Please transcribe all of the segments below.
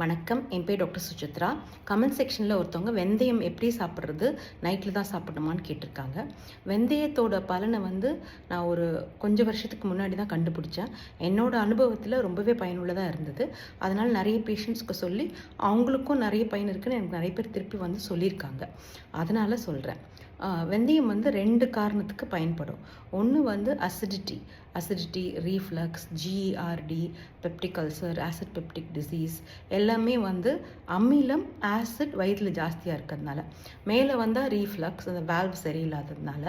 வணக்கம். என் பேர் doctor Suchitra. Comment செக்ஷனில் ஒருத்தவங்க வெந்தயம் எப்படி சாப்பிட்றது நைட்டில் தான் சாப்பிடணுமான்னு கேட்டிருக்காங்க. வெந்தயத்தோட பலனை வந்து நான் ஒரு கொஞ்சம் வருஷத்துக்கு முன்னாடி தான் கண்டுபிடிச்சேன். என்னோடய அனுபவத்தில் ரொம்பவே பயனுள்ளதாக இருந்தது. அதனால் நிறைய பேஷண்ட்ஸ்க்கு சொல்லி அவங்களுக்கும் நிறைய பயன் இருக்குன்னு எனக்கு நிறைய பேர் திருப்பி வந்து சொல்லியிருக்காங்க. அதனால் சொல்கிறேன் வெந்தயம் வந்து ரெண்டு காரணத்துக்கு பயன்படும். ஒன்று வந்து acidity acidity reflux GERD peptic ulcer acid peptic disease எல்லாம் எல்லாமே வந்து அமிலம் ஆசிட் வயிற்றில் ஜாஸ்தியாக இருக்கிறதுனால. மேலே வந்தால் ரீஃப்ளக்ஸ் அந்த வேல்வ் சரியில்லாததுனால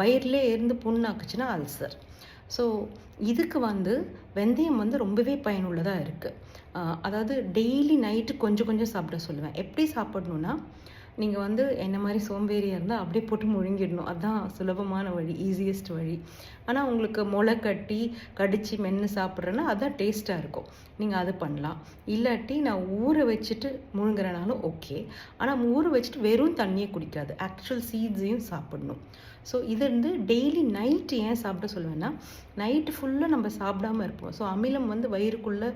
வயிறிலே இருந்து புண்ணாக்குச்சுன்னா அல்சர் ஸோ இதுக்கு வந்து வெந்தயம் வந்து ரொம்பவே பயனுள்ளதாக இருக்குது அதாவது டெய்லி நைட்டு கொஞ்சம் கொஞ்சம் சாப்பிட சொல்லுவேன். எப்படி சாப்பிடணுன்னா நீங்கள் வந்து என்ன மாதிரி சோம்பேறியாக இருந்தால் அப்படியே போட்டு முழுங்கிடணும். அதுதான் சுலபமான வழி ஈஸியஸ்ட் வழி. ஆனால் உங்களுக்கு முளை கட்டி கடித்து மென்று சாப்பிட்றேன்னா அதுதான் டேஸ்ட்டாக இருக்கும். நீங்கள் அது பண்ணலாம். இல்லாட்டி நான் ஊற வச்சுட்டு முழுங்குறனாலும் ஓகே ஆனால் ஊற வச்சுட்டு வெறும் தண்ணியை குடிக்காது. ஆக்சுவல் சீட்ஸையும் சாப்பிடணும். ஸோ இது வந்து டெய்லி நைட்டு ஏன் சாப்பிட சொல்லுவேன்னா நைட்டு ஃபுல்லாக நம்ம சாப்பிடாம இருப்போம். ஸோ அமிலம் வந்து வயிறுக்குள்ளே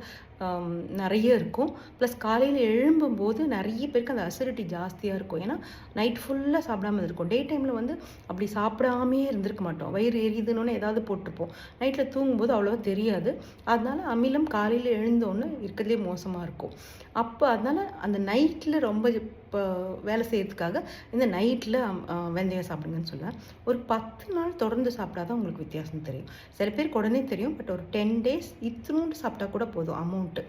நிறைய இருக்கும். ப்ளஸ் காலையில் எழும்பும்போது நிறைய பேருக்கு அந்த அசிடிட்டி ஜாஸ்தியாக இருக்கும். ஏன்னா நைட் ஃபுல்லாக சாப்பிடாம இருக்கும் டே டைமில் வந்து அப்படி சாப்பிடாமே இருந்திருக்க மாட்டோம். வயிறு எரியுதுன்னு ஏதாவது போட்டிருப்போம். நைட்டில் தூங்கும்போது அவ்வளோவா தெரியாது. அதனால அமிலம் காலையில் எழுந்தோன்னு இருக்கிறதுலே மோசமாக இருக்கும். அப்போ அதனால அந்த நைட்டில் ரொம்ப இப்போ வேலை செய்யறதுக்காக இந்த நைட்டில் வெந்தயம் சாப்பிடுங்கன்னு சொல்லுவேன் ஒரு பத்து நாள் தொடர்ந்து சாப்பிட்டாதான் உங்களுக்கு வித்தியாசம் தெரியும். சில பேருக்கு உடனே தெரியும் பட் ஒரு டென் டேஸ் இத்தினோண்டு சாப்பிட்டா கூட போதும் அமௌண்ட்டு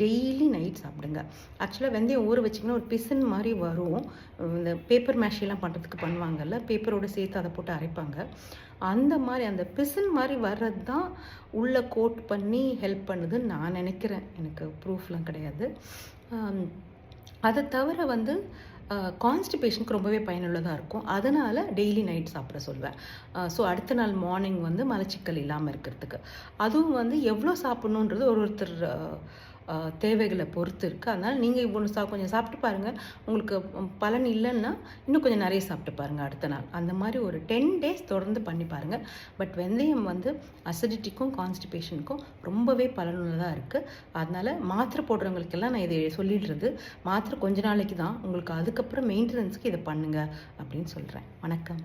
டெய்லி நைட் சாப்பிடுங்க. ஆக்சுவலாக வெந்தயம் ஊற வச்சிங்கன்னா ஒரு பிசின் மாதிரி வரும். இந்த பேப்பர் மேஷிலாம் பண்ணுறதுக்கு பண்ணுவாங்கல்ல பேப்பரோடு சேர்த்து அதை போட்டு அரைப்பாங்க. அந்த மாதிரி அந்த பிசின் மாதிரி வர்றது தான் உள்ளே கோட் பண்ணி ஹெல்ப் பண்ணுதுன்னு நான் நினைக்கிறேன். எனக்கு ப்ரூஃப்லாம் கிடையாது. அதை தவிர வந்து கான்ஸ்டிபேஷனுக்கு ரொம்பவே பயனுள்ளதாக இருக்கும். அதனால் டெய்லி நைட் சாப்பிட சொல்வேன். ஸோ அடுத்த நாள் மார்னிங் வந்து மலச்சிக்கல் இல்லாமல் இருக்கிறதுக்கு. அதுவும் வந்து எவ்வளோ சாப்பிட்ணுன்றது ஒரு ஒருத்தர் தேவைகளை பொறுத்து இருக்குது அதனால் நீங்கள் இவ்வளோ சா கொஞ்சம் சாப்பிட்டு பாருங்கள் உங்களுக்கு பலன் இல்லைன்னா இன்னும் கொஞ்சம் நிறைய சாப்பிட்டு பாருங்கள் அடுத்த நாள். அந்த மாதிரி ஒரு டென் டேஸ் தொடர்ந்து பண்ணி பாருங்கள் பட் வெந்தயம் வந்து அசிடிட்டிக்கும் கான்ஸ்டிபேஷனுக்கும் ரொம்பவே பலனுள்ளதாக இருக்குது அதனால் மாத்திரை போடுறவங்களுக்கெல்லாம் நான் இதை சொல்லிடுறது. மாத்திரை கொஞ்ச நாளைக்கு தான். உங்களுக்கு அதுக்கப்புறம் மெயின்டெனன்ஸுக்கு இதை பண்ணுங்கள் அப்படின்னு சொல்கிறேன் வணக்கம்.